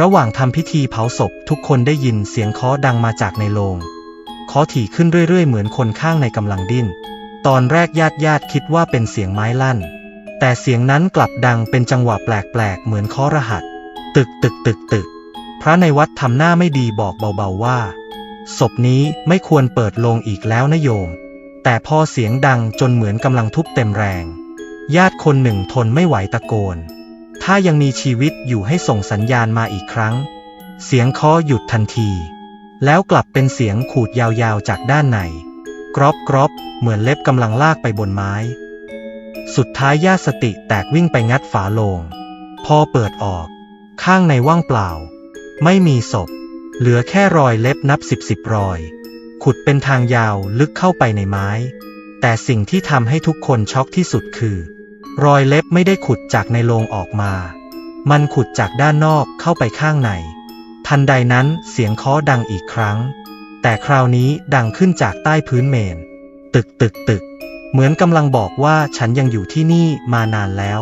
ระหว่างทำพิธีเผาศพทุกคนได้ยินเสียงเคาะดังมาจากในโรงเคาะถี่ขึ้นเรื่อยๆ เหมือนคนข้างในกำลังดิ้น ตอนแรกญาติญาติๆคิดว่าเป็นเสียงไม้ลั่น แต่เสียงนั้นกลับดังเป็นจังหวะแปลกๆ เหมือนเคาะรหัส ตึกตึกตึกตึก พระในวัดทำหน้าไม่ดีบอกเบาๆว่า ศพนี้ไม่ควรเปิดโลงอีกแล้วนะโยม แต่พอเสียงดังจนเหมือนกำลังทุบเต็มแรง ญาติคนหนึ่งทนไม่ไหวตะโกน ถ้ายังมีชีวิตอยู่ให้ส่งสัญญาณมาอีกครั้ง เสียงเคาะหยุดทันที แล้วกลับเป็นเสียงขูดยาวๆจากด้านในกรอบกรอบเหมือนเล็บกำลังลากไปบนไม้ สุดท้ายญาติสติแตกวิ่งไปงัดฝาโลง พอเปิดออก ข้างในว่างเปล่า ไม่มีศพ เหลือแค่รอยเล็บนับสิบสิบรอย ขุดเป็นทางยาวลึกเข้าไปในไม้ แต่สิ่งที่ทำให้ทุกคนช็อกที่สุดคือ รอยเล็บไม่ได้ขุดจากในโลงออกมา มันขุดจากด้านนอกเข้าไปข้างใน ทันใดนั้นเสียงค้อดังอีกครั้ง แต่คราวนี้ดังขึ้นจากใต้พื้นเมน ตึกตึกตึก เหมือนกำลังบอกว่าฉันยังอยู่ที่นี่มานานแล้ว